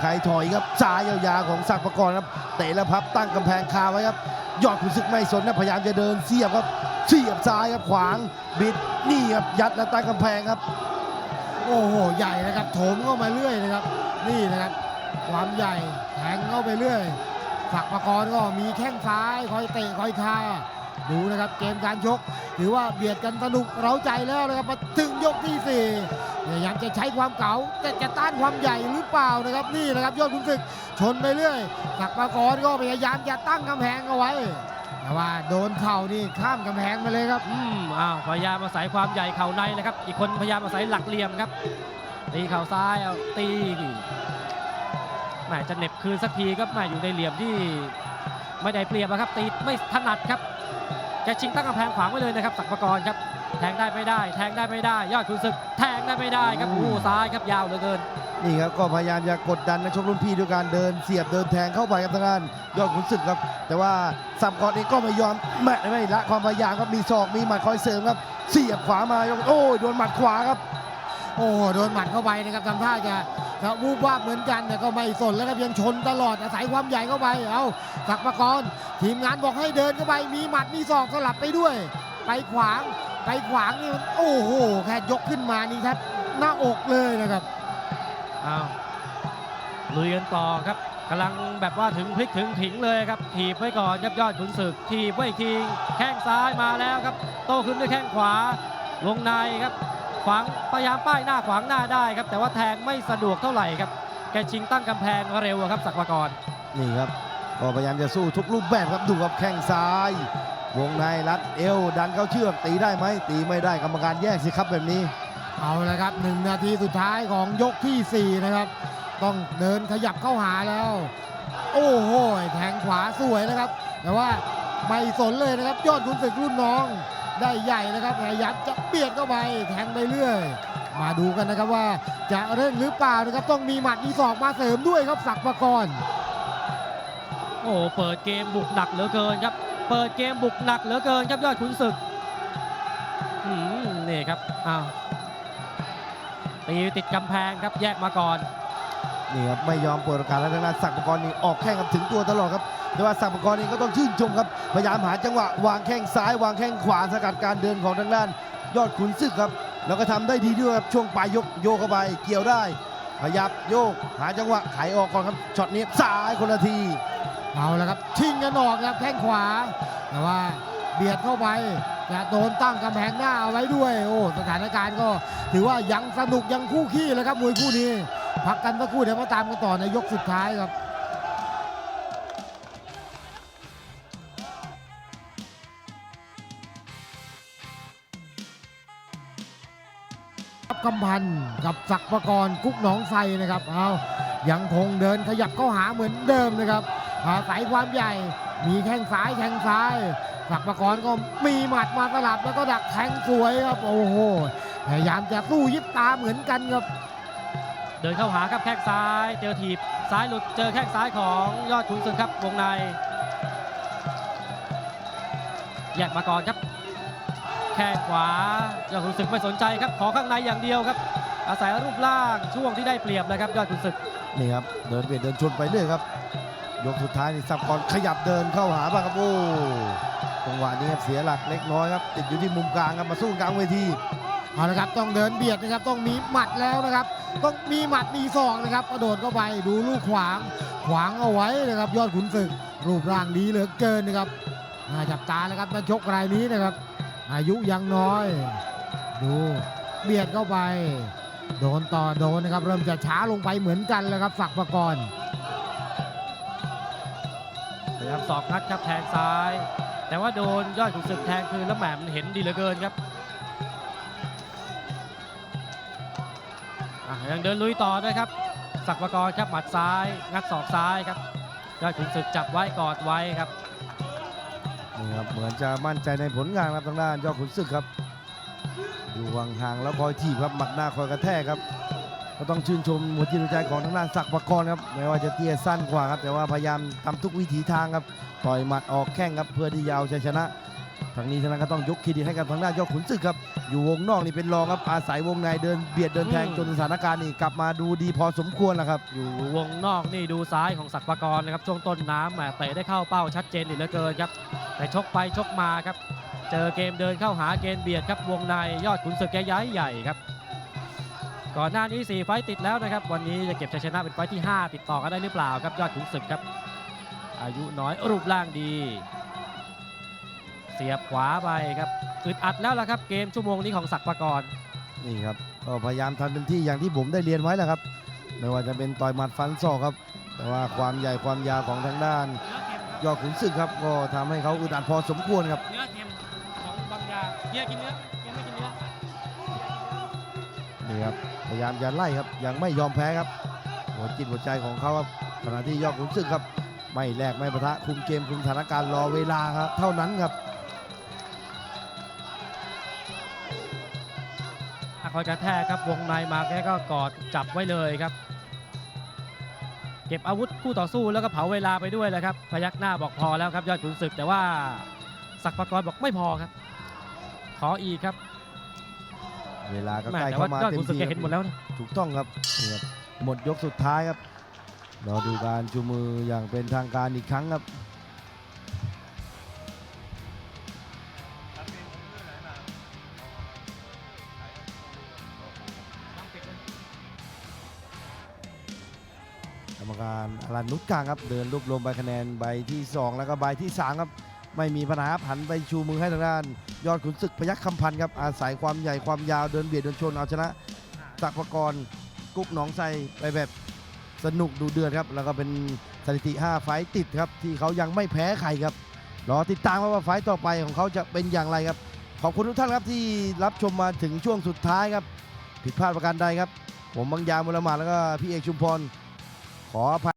ใครถอยครับซ้ายยาวๆของศักดิ์ประกรณ์ครับเตะแล้วพับตั้งกำแพงคาไว้ครับ ยอดขุนศึกไม่สนนะพยายามจะเดินเสียบครับเสียบซ้ายครับขวางบิดนี่ครับยัดแล้วตั้งกำแพงครับ โอ้โหใหญ่นะครับโถมเข้ามาเรื่อยนะครับ นี่นะครับ ความใหญ่แทงเข้าไปเรื่อยฝักประกรณ์ก็มีแข้งซ้ายคอยเตะคอยคา ดูนะครับเกมการชก ถือว่าเบียดกันสนุกเร้าใจแล้วนะครับมาถึงยกที่สี่พยายามจะใช้ความเก๋าแต่จะต้านความใหญ่หรือเปล่านะครับนี่นะครับยอดขุนศึกชนไปเรื่อยฝักประกรณ์ก็พยายามจะตั้งกำแพงเอาไว้แต่ว่าโดนเข่านี่ข้ามกำแพงมาเลยครับอืมอ้าวพยายามอาศัยความใหญ่เข่าในนะครับ อีกคนพยายามอาศัยหลักเหลี่ยมครับตีเข่าซ้ายเอาตีแหมจะเหน็บคืนสักทีครับแหมอยู่ในเหลี่ยมที่ไม่ได้เปรียบนะครับตีไม่ถนัดครับ แกชิงตั้งกำแพงขวางไว้เลยนะครับสักปกรณ์ครับ แทงได้ไม่ได้ แทงได้ไม่ได้ ยอดขุนศึก แทงได้ไม่ได้ครับอืมโอ้โหซ้ายครับยาวเหลือเกินนี่ครับก็พยายามจะกดดันนักชกรุ่นพี่ด้วยการเดินเสียบเดินแทงเข้าไปครับทางด้านยอดขุนศึกครับ แต่ว่าสัมกรเองก็ไม่ยอมแม่ไม่ละความพยายามครับมีศอกมีหมัดคอยเสริมครับเสียบขวามายกโอ้ยโดนหมัดขวาครับ โอ้โหโดนหมัดเข้าไปนะครับทำท่าจะ จะวูบวาบเหมือนกันแต่ก็ไม่สนแล้วครับยังชนตลอดอาศัยความใหญ่เข้าไปเอาสักประกรทีมงานบอกให้เดินเข้าไปมีหมัดมีศอกสลับไปด้วย ไปขวางไปขวางนี่มันโอ้โหแค่ยกขึ้นมานี่แทบหน้าอกเลยนะครับอ้าวลุยกันต่อครับกำลังแบบว่าถึงพลิกถึงถิงเลยครับถีบไว้ก่อนครับยอดขุนศึกถีบไว้ทีแข้งซ้ายมาแล้วครับ โตขึ้นด้วยแข้งขวาวงในครับ ขวางพยายามป้ายหน้าขวางหน้าได้ครับ แต่ว่าแทงไม่สะดวกเท่าไหร่ครับ แกชิงตั้งกำแพงเร็วอะครับศักดิ์ปกรณ์นี่ครับก็พยายามจะสู้ทุกรูปแบบครับดูกับแข้งซ้าย วงในรัดเอวดันเข้าเชือกตีได้ไหมตีไม่ได้กรรมการแยกสิครับแบบนี้ เอาละครับหนึ่งนาทีสุดท้ายของยกที่สี่นะครับ ต้องเดินขยับเข้าหาแล้ว โอ้โหแทงขวาสวยนะครับ แต่ว่าไม่สนเลยนะครับ ยอดขุนศึกรุ่นน้อง ได้ใหญ่นะครับพยายามจะเบียดเข้าไปแทงไปเรื่อย มาดูกันนะครับว่าจะเร่งหรือเปล่านะครับต้องมีหมัดมีศอกมาเสริมด้วยครับศักดิ์ประกรณ์โอ้โหเปิดเกมบุกหนักเหลือเกินครับ เปิดเกมบุกหนักเหลือเกินครับยอดขุนศึกอืมนี่ครับอ้าวตีติดกำแพงครับแยกมาก่อนนี่ครับไม่ยอมเปิดโอกาสแล้วทางด้านศักดิ์ปกรณ์นี่ออกแข้งครับถึงตัวตลอดครับ แต่ว่าศักดิ์ปกรณ์เองก็ต้องชื่นชมครับ พยายามหาจังหวะวางแข้งซ้ายวางแข้งขวาสกัดการเดินของทางด้าน ยอดขุนศึกครับ แล้วก็ทำได้ดีด้วยครับช่วงปลายยกโยกเข้าไปเกี่ยวได้ขยับโยก หาจังหวะไถออกก่อนครับช็อตนี้ซ้ายคนละทีเอาละครับชิงกันออกครับแข้งขวา แต่ว่าเบียดเข้าไปจะโดนตั้งกำแพงหน้าเอาไว้ด้วย โอ้สถานการณ์ก็ถือว่ายังสนุกยังคู่ขี้เลยครับมวยคู่นี้ พักกันสักครู่เดี๋ยวมาตามกันต่อในยกสุดท้ายครับ กำพันกับศักประกรณ์กุ๊กหนองไซนะครับเอายังคงเดินขยับเข้าหาเหมือนเดิมนะครับอาศัยความใหญ่มีแข้งซ้ายแข้งซ้ายศักประกรณ์ก็มีหมัดมาสลับแล้วก็ดักแทงสวยครับโอ้โหพยายามจะสู้ยิบตาเหมือนกันครับเดินเข้าหาครับแข้งซ้ายเจอถีบซ้ายหลุดเจอแข้งซ้ายของยอดขุนศึกครับวงในแยกมาก่อนครับ แข้งขวายอดขุนศึกไม่สนใจครับขอข้างในอย่างเดียวครับ อาศัยรูปร่างช่วงที่ได้เปรียบเลยครับยอดขุนศึกนี่ครับเดินเบียดเดินชนไปเรื่อยครับ ยกสุดท้ายนี่สับก่อนขยับเดินเข้าหาบ้างครับโอ้จังหวะนี้ครับเสียหลักเล็กน้อยครับติดอยู่ที่มุมกลางครับมาสู้กลางเวทีเอาละครับต้องเดินเบียดนะครับต้องมีหมัดแล้วนะครับ ต้องมีหมัดมีศอกนะครับกระโดดเข้าไปดูลูกขวาง ขวางเอาไว้นะครับ ยอดขุนศึกรูปร่างดีเหลือเกินนะครับน่าจับตานะครับนักชกรายนี้นะครับ อายุยังน้อย ดูเบียดเข้าไป โดนต่อโดนนะครับ เริ่มจะช้าลงไปเหมือนกันแล้วครับฝักประกรณ์พยายามสอกงัดครับแทงซ้าย แต่ว่าโดนยอดขุนศึกแทงคืนแล้วแหมมันเห็นดีเหลือเกินครับยังเดินลุยต่อด้วยครับศักดิ์ปกรณ์ครับหมัดซ้าย งัดศอกซ้ายครับยอดขุนศึกจับไว้กอดไว้ครับ นี่ครับเหมือนจะมั่นใจในผลงานครับทางด้านยอดขุนศึกครับอยู่ห่างๆแล้วคอยถีบครับหมัดหน้าคอยกระแทกครับ ก็ต้องชื่นชมหัวจิตหัวใจของทางด้านศักดิ์ปกรณ์ครับแม้ว่าจะเตี้ยสั้นกว่าครับแต่ว่าพยายามทำทุกวิถีทางครับต่อยหมัดออกแข้งครับเพื่อที่จะเอาชัยชนะ ทางนี้ทางนั้นก็ต้องยกเครดิตให้กับทางด้านยอดขุนศึกครับ อยู่วงนอกนี่เป็นรองครับอาศัยวงในเดินเบียดเดินแทงอืมจนสถานการณ์นี่กลับมาดูดีพอสมควรแล้วครับ อยู่วงนอกนี่ดูซ้ายของศักดิ์ปากรนะครับช่วงต้นน้ำแหมเตะได้เข้าเป้าชัดเจนเหลือเกินครับ แต่ชกไปชกมาครับ เจอเกมเดินเข้าหาเกมเบียดครับวงในยอดขุนศึกแกย้ายใหญ่ครับ ก่อนหน้านี้ 4 ไฟต์ติดแล้วนะครับ วันนี้จะเก็บชัยชนะเป็นไฟต์ที่ 5 ติดต่อกันได้หรือเปล่าครับยอดขุนศึกครับ อายุน้อยรูปร่างดี เสียบขวาไปครับอึดอัดแล้วล่ะครับ เกมชั่วโมงนี้ของศักดิ์ปากรนี่ครับก็พยายามทำเต็มที่อย่างที่ผมได้เรียนไว้แหละครับ ไม่ว่าจะเป็นต่อยหมัดฟันศอกครับ แต่ว่าความใหญ่ความยาวของทางด้าน ยอดขุนศึกครับก็ทำให้เขาอึดอัดพอสมควรครับ เนื้อเค็มของบางยาเฮียกินเนื้อเฮียไม่กินเนื้อนี่ครับพยายามจะไล่ครับยังไม่ยอมแพ้ครับหัวจิตหัวใจของเขาครับขณะที่ยอดขุนศึกครับ ไม่แลกไม่ปะทะคุมเกมคุมสถานการณ์รอเวลาครับเท่านั้นครับ คอยกระแทกครับวงในมาแกก็กอดจับไว้เลยครับ เก็บอาวุธคู่ต่อสู้แล้วก็เผาเวลาไปด้วยเลยครับพยักหน้าบอกพอแล้วครับยอดขุนศึกแต่ว่าศักดิ์ปากรบอกไม่พอครับ ขออีกครับเวลาก็แม่ใกล้แต่เข้าว่ามายอดเต็ขุมนศึกที่แกเห็นหมดแล้วนะถูกต้องครับนี่ครับหมดยกสุดท้ายครับรอดูการชูมืออย่างเป็นทางการอีกครั้งครับ การอรันนุชกลางครับ เดินรวบรวมใบคะแนนใบที่ 2 แล้วก็ใบที่ 3 ครับ ไม่มีปัญหาครับหันไปชูมือให้ทางด้าน ยอดขุนศึกพยัคฆ์คำพันธ์ครับ อาศัยความใหญ่ความยาวเดินเบียดเดินชนเอาชนะศักดิ์ปกรกุ๊กหนองไซไปแบบสนุกดูเดือดครับ แล้วก็เป็นสถิติ 5 ไฟต์ติดครับ ที่เขายังไม่แพ้ใครครับรอติดตามว่าไฟต่อไปของเขาจะเป็นอย่างไรครับ ขอบคุณทุกท่านครับที่รับชมมาถึงช่วงสุดท้ายครับ ผิดพลาดประการใดครับ ผมบางยามุลมาแล้วก็พี่เอกชุมพร ขออภัย